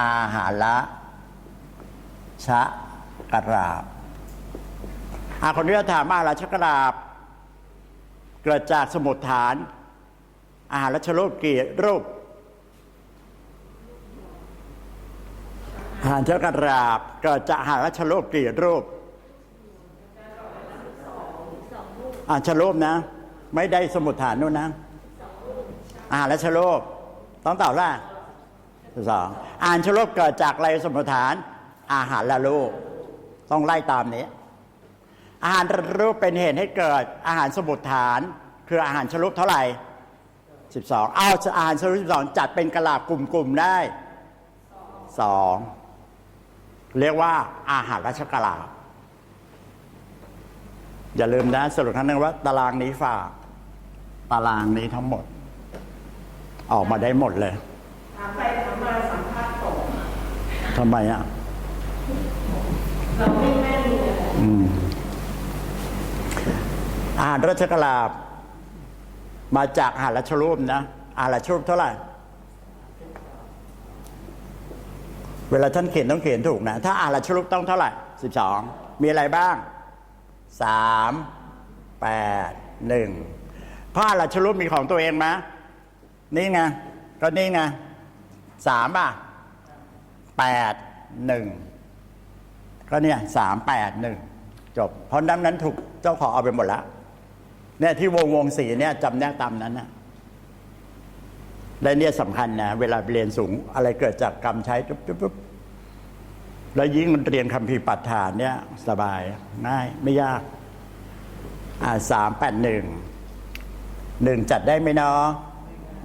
อาหารละชะกราบอาคนนี้ถามอาหารละชะกราบ เกิดจากสมุดฐาน อาหารละชรูปกี่รูปอาหารชะกราบ เกิดจากอาหารละชรูปกี่รูปอาหารชรูปนะ ไม่ได้สมุดฐานนู่นนะอาหารละชรูปต้องตอบว่า สองอ่านชลบเกิดจากอะไรสมมติฐาน อาหารละรูปต้องไล่ตามนี้ อาหารละรูปเป็นเหตุให้เกิดอาหารสมุดฐาน คืออาหารชลบเท่าไหร่สิบสองเอาอาหารชลบสิบสองจัดเป็นกระลาบกลุ่มๆได้สองเรียกว่าอาหารราชกระลาบอย่าลืมนะสรุปครั้งนึงว่า ตารางนี้ฝาก ตารางนี้ทั้งหมด ออกมาได้หมดเลย ถามไปถามมาสัมภาษณ์ตกทำไมอะ เราไม่แม่นเลยอืม อาหารรัชกลาบ มาจากอาหารรัชรูปนะอาหารรัชรูปเท่าไหร่ เวลาท่านเขียนต้องเขียนถูกนะ ถ้าอาหารรัชรูปต้องเท่าไหร่สิบสอง มีอะไรบ้างสามแปดหนึ่งเพราะอาหารรัชรูปมีของตัวเองไหมนี่ไงก็นี่ไง สามอะแปดหนึ่งก็เนี่ยสามแปดหนึ่งจบ เพราะนั้นนั้นถูกเจ้าของเอาไปหมดล้วเนี่ยที่วงวงสีเนี่ยจำแนกตามนั้นนะและเนี่ยสำคัญนะ เวลาเรียนสูงอะไรเกิดจากกรรมใช้ปุ๊บปุ๊บปุ๊บแล้วยิ่งเรียนคำพีปัฏฐานเนี่ย สบายง่ายไม่ยาก อ่าสามแปดหนึ่งหนึ่งจัดได้ไหมเนาะ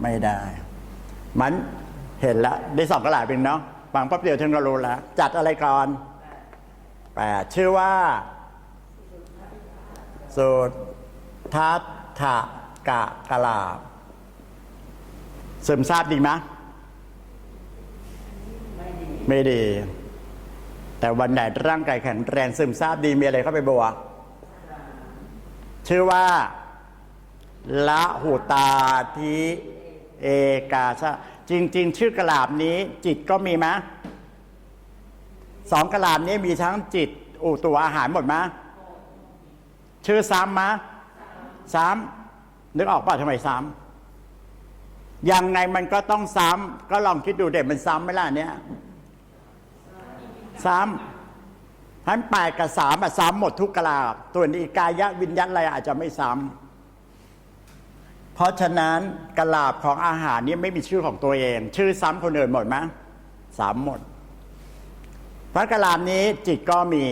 ไม่ได้ มัน เห็นละได้สองกระหลาเป็นเนาะฟังปั๊บเดียวท่านก็รู้แล้ว จัดอะไรก่อนแปดชื่อว่าสุทัศถกะกะลาบซึมซาบดีไหมไม่ดี แต่วันไหนร่างกายแข็งแรงซึมซาบดีมีอะไรเข้าไปบวกชื่อว่าละหูตาทิเอกาชะ จริง ๆ ชื่อกระลาบนี้ จิตก็มีไหมะสองกระลาบนี้มีทั้งจิตอุตัวอาหารหมดมะชื่อซ้ำมะซ้ำนึกออกป่ะทำไมซ้ำยังไงมันก็ต้องซ้ำก็ลองคิดดูเด็กมันซ้ำไหมล่ะเนี้ยซ้ำทั้นแปดกับสามอะซ้ำหมดทุกกระลาบตัวนอีกายะวิญญาณอะไรอาจจะไม่ซ้ำ เพราะฉะนั้นกระลาบของอาหารนี้ไม่มีชื่อของตัวเอง ชื่อซ้ำคนอื่นหมดไหมซ้ำหมด พระกลามนี้จิตก็มี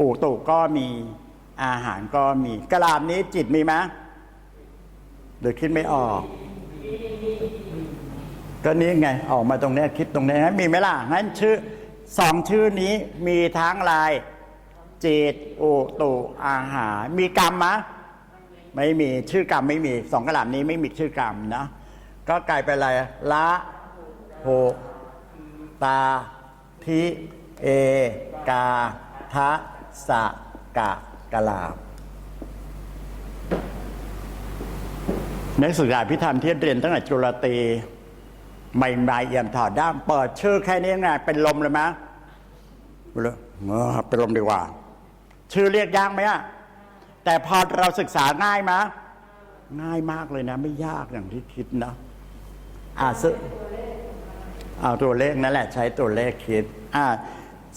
อูตุก็มีอาหารก็มีกลามนี้จิตมีไหมหรือคิดไม่ออก ก็นี้ไงออกมาตรงนี้คิดตรงนี้งั้นมีไหมล่ะงั้นชื่อสองชื่อนี้มีทั้งลายจิตอุตุอาหาร มีกรรมมะ ไม่มีชื่อกรรมไม่มีสองกระดาษนี้ไม่มีชื่อกรรมนะก็กลายเป็นอะไรละโหตาทิเอกาทะสะกะกะลาบนักศึกษาพิธามที่เรียนตั้งแต่จุลตรีใหม่ๆเอี่ยมถอดด้ามเปิดชื่อแค่นี้ไงเป็นลมเลยมั้ยเลยเป็นลมดีกว่า ชื่อเรียกยากไหมอะ แต่พอเราศึกษาง่ายมะง่ายมากเลยนะ ไม่ยากอย่างที่คิดนะอ่าซึ่งเอาตัวเลขนั่นแหละ ใช้ตัวเลขคิด อ่า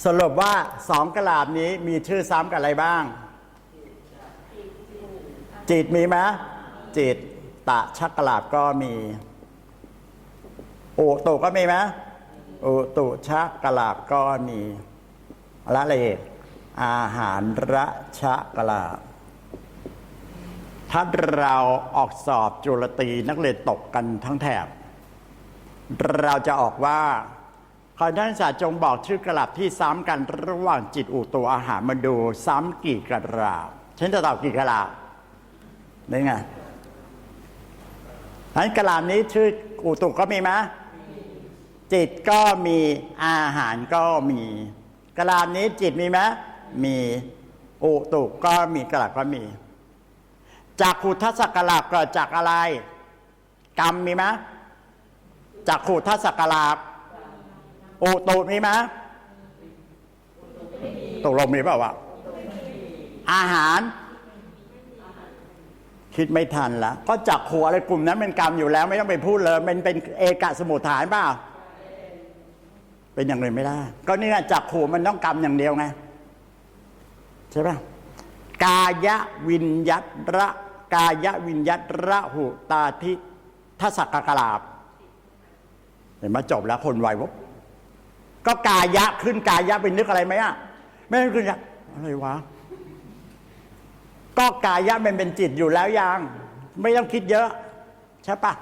สรุปว่าสองกระลาบนี้มีชื่อซ้ำกับอะไรบ้าง จิตมีไหมจิตตะชักกระลาบก็มีโอตุก็มีไหมโอตุชักกระลาบก็มีละเลขอาหารระชะกระลาบ ถ้าเราออกสอบจุลตรีนักเรียนตกกันทั้งแถบ เราจะออกว่าขอท่านศาสตร์จงบอกชื่อกระลับที่ซ้ำกันระหว่างจิตอุตัวอาหารมาดูซ้ำกี่กระลาบฉันจะตอบกี่กระลาบนี่ไงนั้นกระลาบนี้ชื่ออุตุก็มีไหมจิตก็มีอาหารก็มีกระลาบนี้จิตมีไหมมีอุตุก็มีกระลาบก็มี จากขุทัศกระลาบเกิดจากอะไร กรรมมีไหมจากขูดทัศกราบโอตูมีไหมตกลงมีเปล่าวะอาหาร คิดไม่ทันละก็จักขัวอะไรกลุ่มนั้นเป็นกรรมอยู่แล้ว ไม่ต้องไปพูดเลยมันเป็นเอกสมุทฐานเปล่าเป็นอย่างอื่นไม่ได้ ก็นี่ไงจักขู่มันต้องกรรมอย่างเดียวไงใช่ปะกายวิญยัตระ กายวิญยัตระหุตาทิทัศกกลาบเห็นไหมาจบแล้วคนไววบก็กายะขึ้นกายะเป็นนึกอะไรไหมอะไม่ได้ขึ้นยะอะไรวะก็กายะมันเป็นจิตอยู่แล้วยังไม่ต้องคิดเยอะ ใช่ปะ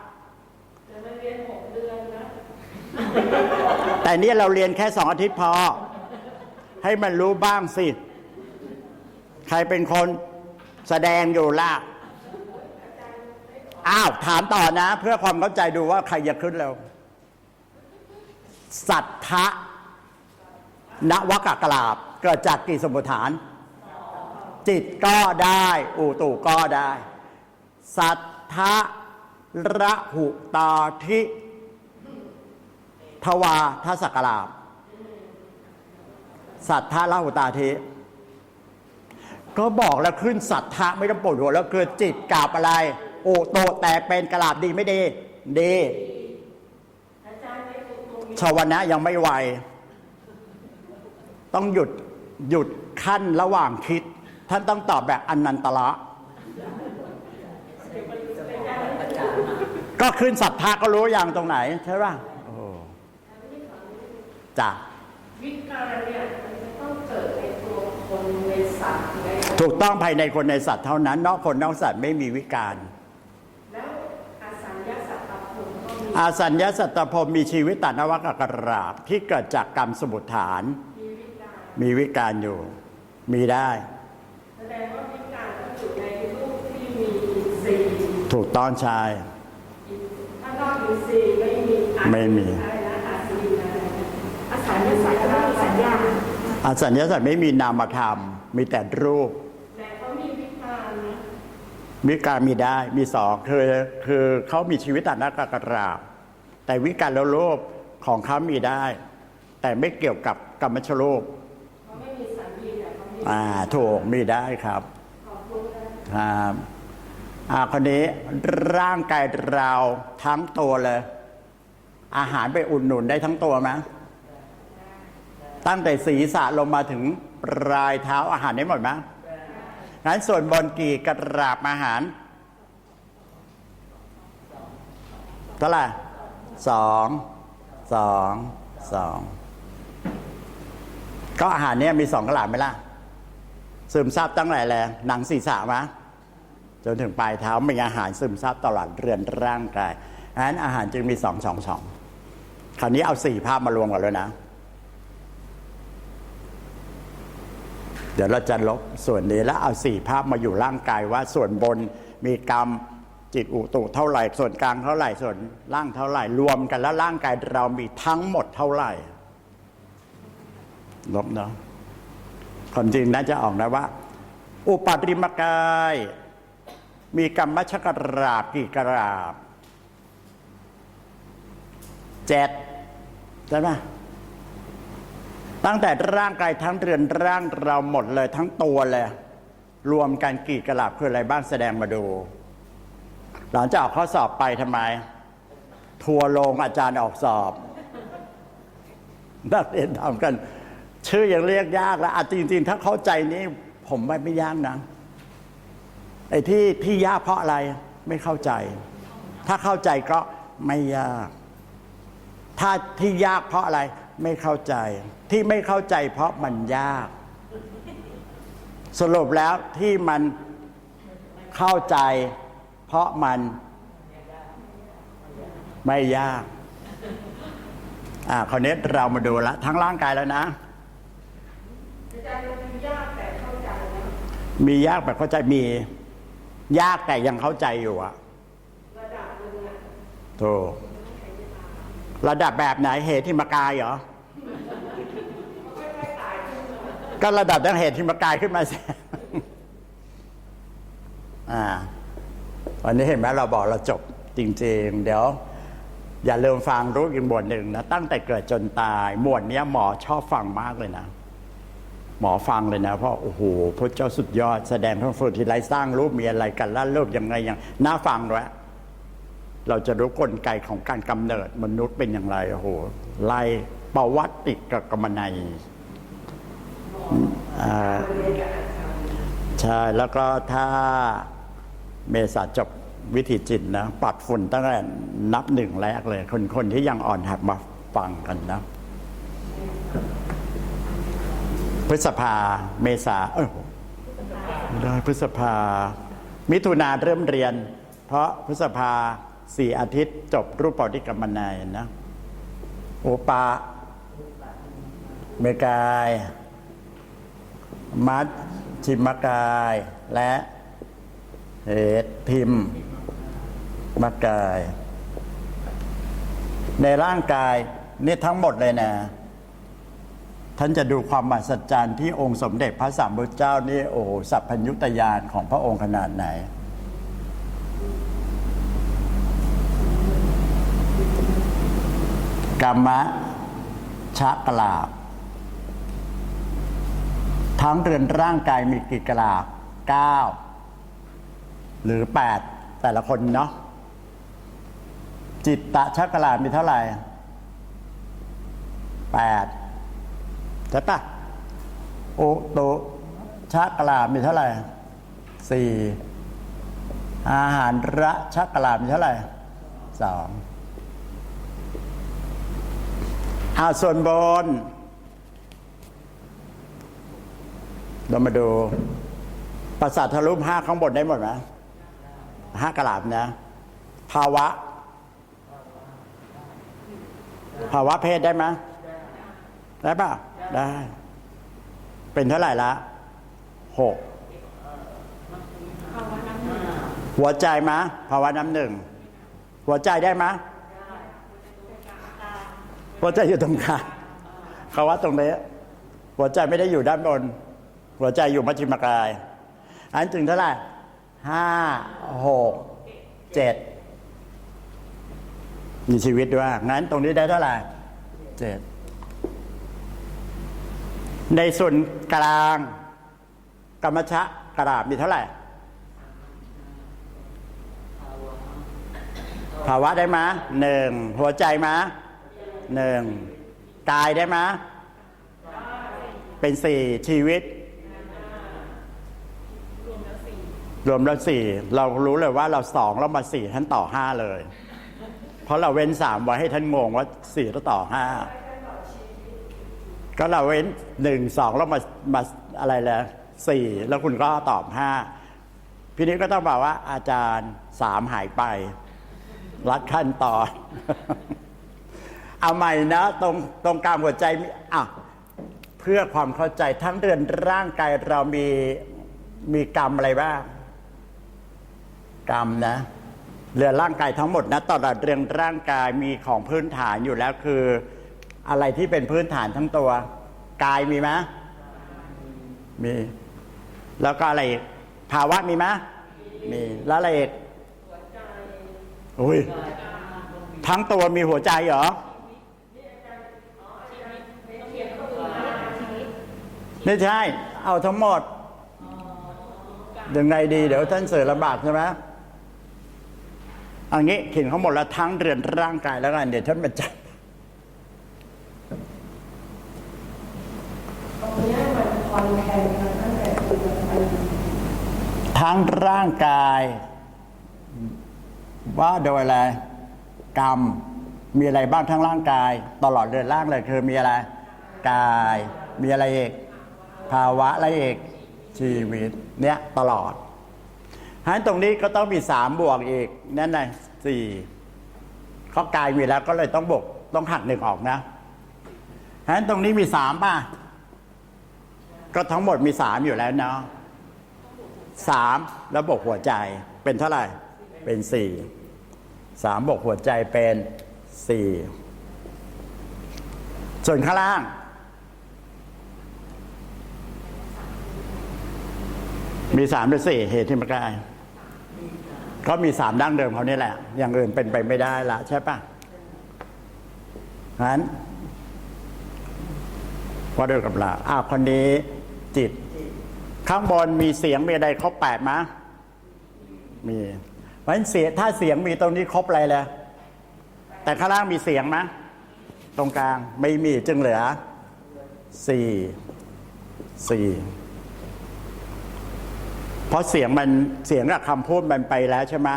แต่มันเรียนหกเดือนนะแต่นี่เราเรียนแค่สองอาทิตย์พอ ให้มันรู้บ้างสิ ใครเป็นคนแสดงอยู่ล่ะ อ้าว ถามต่อนะ เพื่อความเข้าใจดูว่าใครจะขึ้นเร็ว สัทธะนวกกลาบ เกิดจากกี่สมุทฐาน จิตก็ได้ อุตุก็ได้ สัทธะระหุตาทิทวาทศกลาบ สัทธาละหุตาเทก็บอกแล้วขึ้นสัทธะไม่ต้องปวดหัวแล้วเกิดจิตกราบอะไร โอโตแต่เป็นกลาบดีไม่ดีดีอาจารย์ในอุตุมีชาวนะยังไม่ไวต้องหยุดหยุดขั้นระหว่างคิด ท่านต้องตอบแบบอนันตละ ก็ขึ้นสัทธาก็รู้อย่างตรงไหน ใช่ป่ะโอ้จ้ะวิการเนี่ยมันจะต้องเกิดในตัวคนในสัตว์ในถูกต้องภายในคนในสัตว์เท่านั้น นอกคนนอกสัตว์ไม่มีวิการ แล้วอสัญญาสัตตภูมิก็มี อาสัญญาสัตตพรหมมีชีวิตตานวกกราบที่เกิดจากกรรมสมุทฐาน มีวิการมีวิการอยู่ มีได้แสดงว่าวิการก็อยู่ในรูปที่มีอินทรีย์ถูกต้องชายถ้านอกอินทรีย์ไม่มีอะไม่มีอะไรนะอาศีอะไรนะอสัญญาสัตตก็มีสัญญาอาสัญญาสัตว์ไม่มีนามธรรม มีแต่รูป แต่เขามีวิการนะ วิการมีได้มีสองคือคือเขามีชีวิตตานวกกราบ แต่วิการแล้วรูปของเขามีได้ แต่ไม่เกี่ยวกับกรรมชรูปเขาไม่มีสัญญีแต่เขามีอ่าถูกมีได้ครับขอบคุณนะครับอ่าคนนี้ร่างกายเราทั้งตัวเลย อาหารไปอุ่นหนุนได้ทั้งตัวไหมตั้งแต่ศีรษะลงมาถึงปลายเท้าอาหารได้หมดไหม งั้นส่วนบนกี่กราบอาหารเท่าไหร่สองสองสองก็อาหารเนี้ยมีสองกระหลาบไหมล่ะ ซึมซับตั้งแต่แรงหนังศีรษะมะจนถึงปลายเท้ามีอาหารซึมซับตลอดเรือนร่างกายดังนั้นอาหารจึงมีสองสองสองคราวนี้เอาสี่ภาพมารวมกันเลยนะ ดี๋ยวเราจะลบส่วนนี้แล้วเอาสี่ภาพมาอยู่ร่างกายว่าส่วนบนมีกรรมจิตอุตุเท่าไหร่ ส่วนกลางเท่าไหร่ ส่วนล่างเท่าไหร่ รวมกันแล้วร่างกายเรามีทั้งหมดเท่าไหร่ ลบเนาะความจริงน่าจะออกนะว่า อุปาริมกาย มีกรรมชกราบกี่กราบเจ็ดใช่ไหม ตั้งแต่ร่างกายทั้งเรือนร่างเราหมดเลยทั้งตัวเลย รวมกันกี่กราบคืออะไรบ้างแสดงมาดู หลังจากออกข้อสอบไปทำไม ทัวร์ลงอาจารย์ออกสอบ นักเรียนทำกัน ชื่อยังเรียกยากแล้วอะจริง ๆ ถ้าเข้าใจนี่ผมไม่ไม่ยากนะไอ้ที่ที่ยากเพราะอะไรไม่เข้าใจ ถ้าเข้าใจก็ไม่ยาก ถ้าที่ยากเพราะอะไร ไม่เข้าใจ ที่ไม่เข้าใจเพราะมันยาก สรุปแล้วที่มันเข้าใจ เพราะมันไม่ยาก อ่าคราวนี้เรามาดูละทั้งร่างกายแล้วนะ มียากแต่เข้าใจมี ยากแบบเข้าใจมียากแต่ยังเข้าใจอยู่อะระดับหนึ่งอะถูกระดับแบบไหนเหตุที่มากายเหรอ ก็ระดับตั้งเหตุที่มากายขึ้นมาสิอ่าวันนี้เห็นไหมเราบอกเราจบจริง ๆ เดี๋ยว อย่าลืมฟังรู้อีกหมวดหนึ่งนะตั้งแต่เกิดจนตายหมวดนี้หมอชอบฟังมากเลยนะ หมอฟังเลยนะ เพราะโอ้โหพระเจ้าสุดยอดแสดงพระฟูที่ไรสร้างรูปมีอะไรกันล่ารูปยังไงยังน่าฟังด้วยเราจะรู้กลไกของการกำเนิดมนุษย์เป็นอย่างไรโอ้โหไล่ประวัติกับกรรมนัย ใช่แล้วก็ถ้าเมษาจบวิธีจิตนะปัดฝุ่นตั้งแต่นับหนึ่งแรกเลย คนคนที่ยังอ่อนหัดมาฟังกันนะ พฤษภาเมษาเออไม่ได้พฤษภา มิถุนาเริ่มเรียน เพราะพฤษภาสี่อาทิตย์จบรูปปอดิกรรมนายนะ โอปาเมกาย มัดชิมกาย และเหตุพิมมกาย ในร่างกายนี่ทั้งหมดเลยนะ ท่านจะดูความมหัศจรรย์ที่องค์สมเด็จพระสัมพุทธเจ้านี่โอ้สัพพัญญุตยานของพระองค์ขนาดไหนกรรมะชักกลาบ ทั้งเรือนร่างกายมีกี่กลาบเก้าหรือแปดแต่ละคนเนาะจิตตะชักกลาบมีเท่าไหร่แปดใช่ปะโอโตชักกลามีเท่าไหร่สี่อาหารระชักกลามีเท่าไหร่สองอาส่วนบน เรามาดูประสาททะลุห้าข้างบนได้หมดไหมห้ากลาบนะ ภาวะ ภาวะเพศได้ไหมได้ป่ะ ได้ เป็นเท่าไหร่ละหกหัวใจมะภาวะน้ำหนึ่ง หัวใจได้มะหัวใจอยู่ตรงกลางภาวะตรงนี้ หัวใจไม่ได้อยู่ด้านบน หัวใจอยู่มัชฌิมกาย อันจึงเท่าไหร่ห้าหกเจ็ดมีชีวิตด้วยงั้นตรงนี้ได้เท่าไหร่เจ็ดในส่วนกลางกรรมชะกระดาบมีเท่าไหร่ ภาวะได้มยหนึ่งหัวใจมะหนึ่งกายได้มยเป็นสี่ชีวิต รวมแล้วสี่เรารู้เลยว่าเราสองแล้วมาสี่ท่านต่อห้าเลย เพราะเราเว้นสามไว้ให้ท่านงงว่าสี่แล้วต่อห้าก็เราเว้นหนึ่งสองแล้วมามาอะไรแล้วสี่แล้วคุณก็ตอบห้าพี่นี้ก็ต้องบอกว่าอาจารย์สามหายไป รัดขั้นตอนเอาใหม่นะตรงตรงกลางหัวใจอะเพื่อความเข้าใจทั้งเรือนร่างกายเรามีมีกรรมอะไรบ้าง กรรมนะเรือร่างกายทั้งหมดนะตลอดเรือนร่างกายมีของพื้นฐานอยู่แล้วคือ อะไรที่เป็นพื้นฐานทั้งตัว กายมีไหมมี แล้วก็อะไรอีกภาวะมีไหมมีแล้วอะไรอีกอุ้ยทั้งตัวมีหัวใจเหรอไม่ใช่ เอาทั้งหมดยังไงดี เดี๋ยวท่านเสือลำบากใช่ไหม เอันนี้เขียนเขาหมดแล้วทั้งเรือนร่างกายแล้วกันเดี๋ยวท่านมาจับทั้งร่างกาย ว่าโดยอะไรกรรมมีอะไรบ้างทั้งร่างกาย ตลอดเดินร่างเลยคือมีอะไร กาย มีอะไรอีกภาวะอะไรอีกชีวิต เนี้ยตลอด ฉะนั้นตรงนี้ก็ต้องมีสามบวกอีก นั่นไงสี่ข้อกายมีแล้วก็เลยต้องบวกต้องหักหนึ่งออกนะฉะนั้นตรงนี้มีสามป่ะ ก็ทั้งหมดมีสามอยู่แล้วเนาะสามแล้วบวกหัวใจเป็นเท่าไหร่ เป็นสี่สามบวกหัวใจเป็นสี่ส่วนข้างล่างมีสามหรือสี่เหตุที่มากายก็มีสามดั้งเดิมเขานี่แหละ อย่างอื่นเป็นไปไม่ได้ละใช่ปะงั้นว่าด้วยกับเราอ้าวคนนี้จิต ข้างบนมีเสียงมีอะไรครบแปดมะมีเพราะฉะนั้นเสียงถ้าเสียงมีตรงนี้ครบอะไรเลยแต่ข้างล่างมีเสียงมะตรงกลางไม่มีจึงเหลือสี่สี่ เพราะเสียงมันเสียงกับคำพูดมันไปแล้วใช่ไหม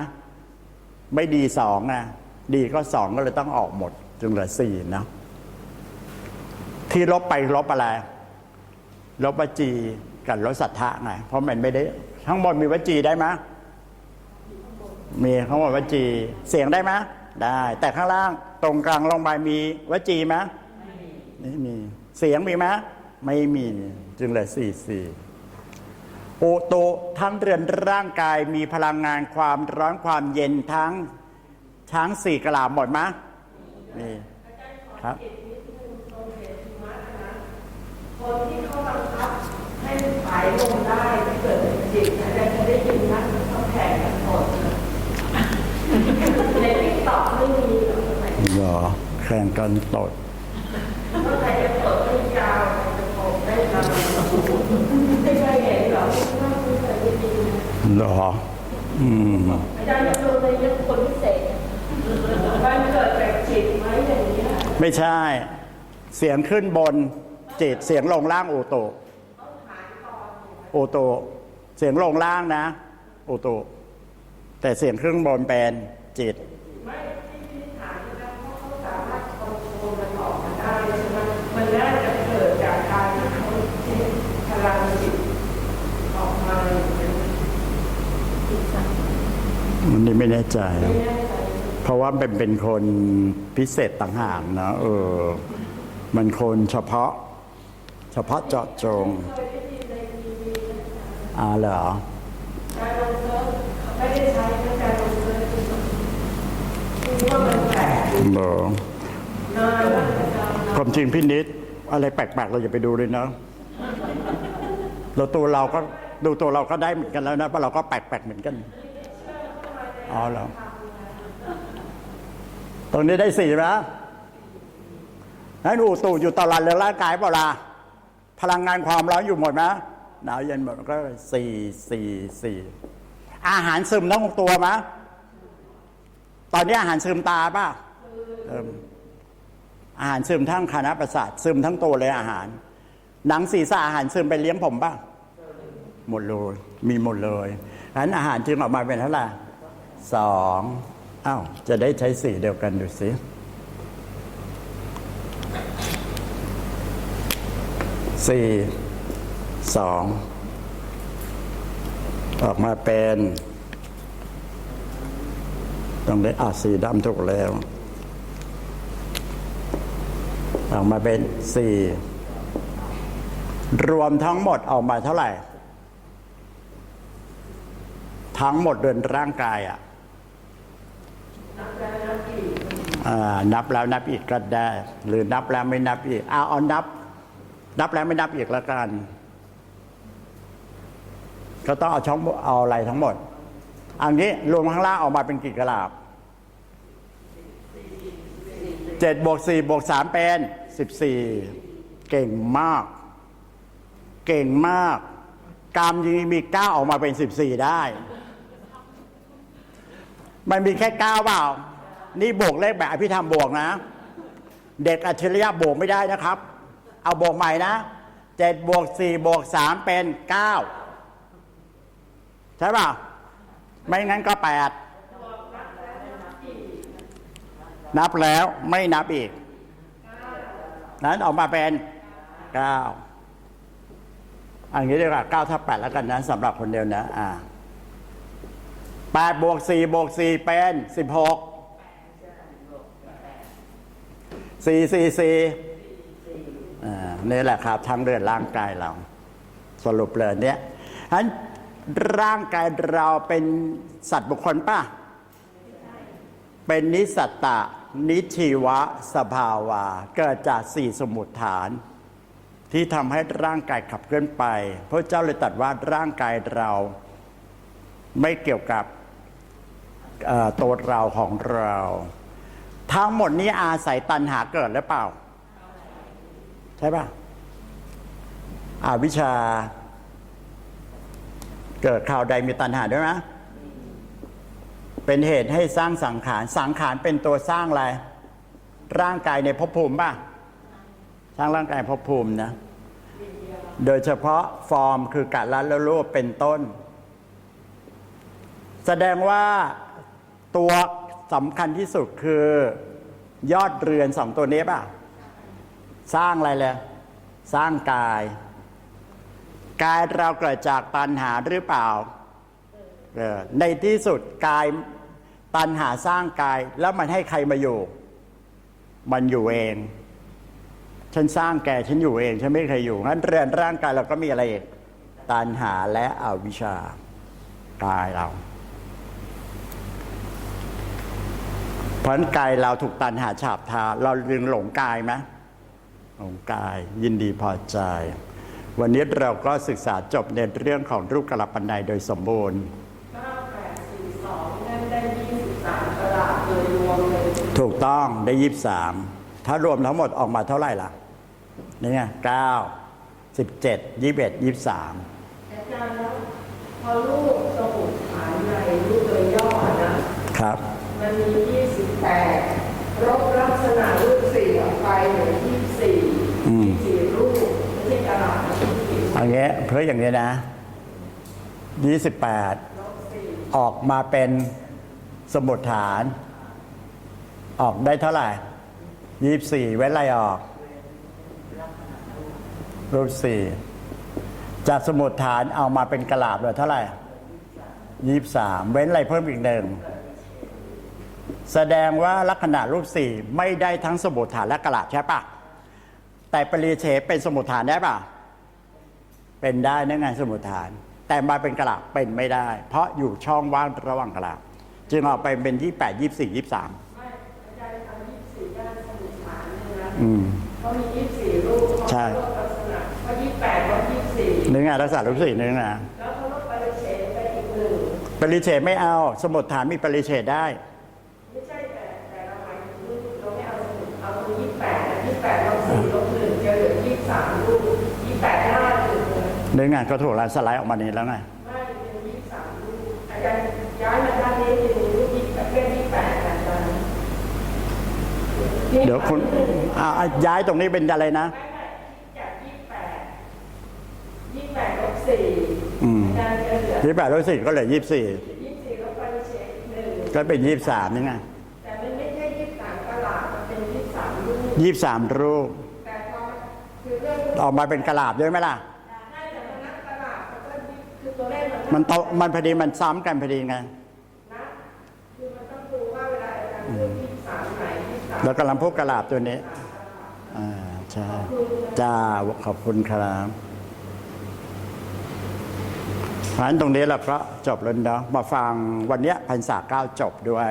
ไม่ดีสองนะดีก็สองก็เลยต้องออกหมดจึงเหลือสี่นะที่ลบไปลบอะไรลบวจีกับลบสัทธะไงเพราะมันไม่ได้ ทั้งหมดมีวจีได้ไหมมีทั้งหมดวจีเสียงได้ไหมได้ แต่ข้างล่างตรงกลางลงไปมีวจีไหมไม่มีเสียงมีไหมไม่มีจึงเหลือสี่สี่ อโตทั้งเรือนร่างกายมีพลังงานความร้อนความเย็นทั้งทั้งสี่กลาหมดไหมมีครับคนที่เขาบังคับให้ขายลงได้ที่เกิดเป็นจิตอาจารย์จะได้ยินนะเขาแข่งกันหมดในติ๊กต็อกไม่มีหรอกสมัยเหรอแข่งกันตดเมื่อไหร่จะเปิดให้ยาวจะโผล่ได้นานไม่เคยเห็น หรอ อืมอาจารย์จะดูในเรื่องคนพิเศษมันเกิดจากจิตไหมอย่างนี้ไม่ใช่ เสียงขึ้นบนจิตเสียงลงล่างโอโตโอโต เสียงลงล่างนะ โอโต แต่เสียงขึ้นบนเป็นจิต ไม่ที่ที่ถามนะเพราะเขาสามารถคอนโทรลมันออกมาได้ใช่ไหมมันน่าจะเกิดจากการที่เขาเช็คพลังจิตออกมาอย่างเงี้ย มันนี่ไม่แน่ใจ เพราะว่าเป็นเป็นคนพิเศษต่างหากนะเออ มันคนเฉพาะ เฉพาะเจาะจงอ่าเหรอไม่ได้ใช้การลงเซิร์ฟคือว่ามันแปลกเหรอนานมากอาจารย์ความจริงพี่นิด อะไรแปลกๆเราอย่าไปดูเลยนะเราตัวเราก็ ดูตัวเราก็ได้เหมือนกันแล้วนะเพราะเราก็แปลกๆเหมือนกันอ๋อเหรอตรงนี้ได้สี่นะนั้นอูตูอยู่ตลอดเรื่องร่างกายเปล่าพลังงานความร้อนอยู่หมดไหมหนาวเย็นหมดก็สี่สี่สี่อาหารซึมทั้งหกตัวไหมตอนนี้อาหารซึมตาป่ะเอิ่มอาหารซึมทั้งคณะประสาทซึมทั้งตัวเลยอาหาร หนังศีรษะอาหารซึมไปเลี้ยงผมป่ะ หมดเลยมีหมดเลยฉะนั้นอาหารจึงออกมาเป็นเท่าไหร่สองอ้าวจะได้ใช้สีเดียวกันดูสิสี่สองออกมาเป็นต้องได้อะสีดำถูกแล้ว ออกมาเป็นสี่รวมทั้งหมดออกมาเท่าไหร่ ทั้งหมดเดินร่างกายอะนับแล้วนับอีกก็ได้ หรือนับแล้วไม่นับอีกเอาเอานับ นับแล้วไม่นับอีกแล้วกัน ก็ต้องเอาช่องเอาอะไรทั้งหมด อันนี้รวมข้างล่างออกมาเป็นกี่กะลาบเจ็ดบวกสี่บวกสามเป็นสิบสี่เก่งมาก เก่งมาก กรรมยังมีเก้าออกมาเป็นสิบสี่ได้ มันมีแค่เก้าเปล่า นี่บวกเลขแบบอภิธรรมบวกนะ เด็กอัจฉริยะบวกไม่ได้นะครับ เอาบวกใหม่นะเจ็ดบวกสี่บวกสามเป็นเก้าใช่เปล่าไม่งั้นก็แปดนับแล้วไม่นับอีก นั้นออกมาเป็นเก้าอันนี้เรียกว่าเก้าทับแปดแล้วกันนะสำหรับคนเดียวนะ อ่า แปดบวกสี่บวกสี่เป็นสิบหกสี่สี่สี่อ่านี่แหละครับ ทั้งเรือนร่างกายเรา สรุปเลยเนี้ยฉะนั้นร่างกายเราเป็นสัตว์บุคคลป่ะ เป็นนิสัตตะ นิชีวะ สภาวา เกิดจากสี่สมุดฐาน ที่ทำให้ร่างกายขับเคลื่อนไป พระเจ้าเลยตรัสว่าร่างกายเราไม่เกี่ยวกับ ตัวเราของเรา ทั้งหมดนี้อาศัยตัณหาเกิดหรือเปล่า ใช่ป่ะอาวิชา เกิดข่าวใดมีตัณหาด้วยไหมเป็นเหตุให้สร้างสังขาร สังขารเป็นตัวสร้างอะไร ร่างกายในภพภูมิป่ะ สร้างร่างกายภพภูมินะ โดยเฉพาะฟอร์มคือกัดรัดและรูปเป็นต้น แสดงว่า ตัวสำคัญที่สุดคือยอดเรือนสองตัวนี้ป่ะ สร้างอะไรเลย สร้างกาย กายเราเกิดจากตัณหาหรือเปล่าในที่สุดกายตัณหาสร้างกาย แล้วมันให้ใครมาอยู่ มันอยู่เอง ฉันสร้างแกฉันอยู่เอง ฉันไม่เคยอยู่งั้นเรือนร่างกายเราก็มีอะไรอีกตัณหาและอวิชชากายเรา เพราะกายเราถูกตัณหาฉาบทา เราลึงหลงกายไหมหลงกายยินดีพอใจ วันนี้เราก็ศึกษาจบในเรื่องของรูปกระปันไดโดยสมบูรณ์ถูกต้องได้ยี่สามถ้ารวมทั้งหมดออกมาเท่าไหร่ล่ะ นี่ไงเก้าสิบเจ็ดยี่สิบเอ็ดยี่สามอาจารย์แล้วพอรูปสมุดฐานในรูปโดยย่อนะ ครับ มันมี 28 รบลักษณะรูปสี่ออกไป เหลือ24อืม24รูปไม่ใช่กระดาษเอางี้เพื่ออย่างนี้นะยี่สิบแปดออกมาเป็นสมุดฐาน ออกได้เท่าไหร่ยี่สี่เว้นอะไรออก รูปสี่จากสมุดฐานเอามาเป็นกระลาบเหลือเท่าไหร่ยี่สามเว้นอะไรเพิ่มอีกหนึ่ง แสดงว่าลักษณะรูปสี่ไม่ได้ทั้งสมุดฐานและกระลาบใช่ปะแต่ปรีเฉเป็นสมุดฐานได้ปะเป็นได้นั่นไงสมุดฐาน แต่มาเป็นกระลาบเป็นไม่ได้ เพราะอยู่ช่องว่างระหว่างกระลาบจึงออกไปเป็นยี่แปดยี่สี่ยี่สามไม่อาจารย์ทำ24ด้านสมุดฐานเลยนะอืมเขามี24รูปเขาใช่ลดลักษณะเขา28ลบ24นึกไงรักษารูปสี่นึกนะแล้วเขาลดไปเฉยไปอีกหนึ่งปริเฉดไม่เอา สมุดฐานมีปริเฉดได้ ไม่ใช่แต่แต่เราหมายถึงรูปเราไม่เอาสมุดเอาตรง28นะ28ลบ4ลบ1จะเหลือ23 รูป 28หน้าถึง เลยนึกไงก็ถูกแล้วสไลด์ออกมานี้แล้วไงไม่เป็น23รูปอาจารย์ย้ายมาด้านนี้เป็นรูป28เป็น28อาจารย์เดี๋ยวคุณอ่าย้ายตรงนี้เป็นอะไรนะไม่ไม่จาก28 28ลบ4อืมอาจารย์จะเหลือยี่แปดร้อยสี่ก็เหลือยี่สี่24ลบไปเฉยหนึ่งก็เป็นยี่สามนี่ไงแต่มันไม่ใช่ยี่สิบสามตลาดมันเป็นยี่สิบสามลูกยี่สามรูปแต่พอคือเรื่องออกมาเป็นกระลาบด้วยไหมล่ะน่าจะมานับตลาดมันก็คือตัวเลข มันมันโตมันพอดีมันซ้ำกันพอดีไงนะคือมันต้องดูว่าเวลาอาจารย์พูดยี่สิบสามไหนยี่สิบสามแล้วกำลังพูดกระลาบตัวนี้ อ่า ใช่ จ้า ขอบคุณครับเพราะฉะนั้นตรงนี้เราก็จบแล้วเนาะมาฟังวันเนี้ยพันษาเก้าจบด้วย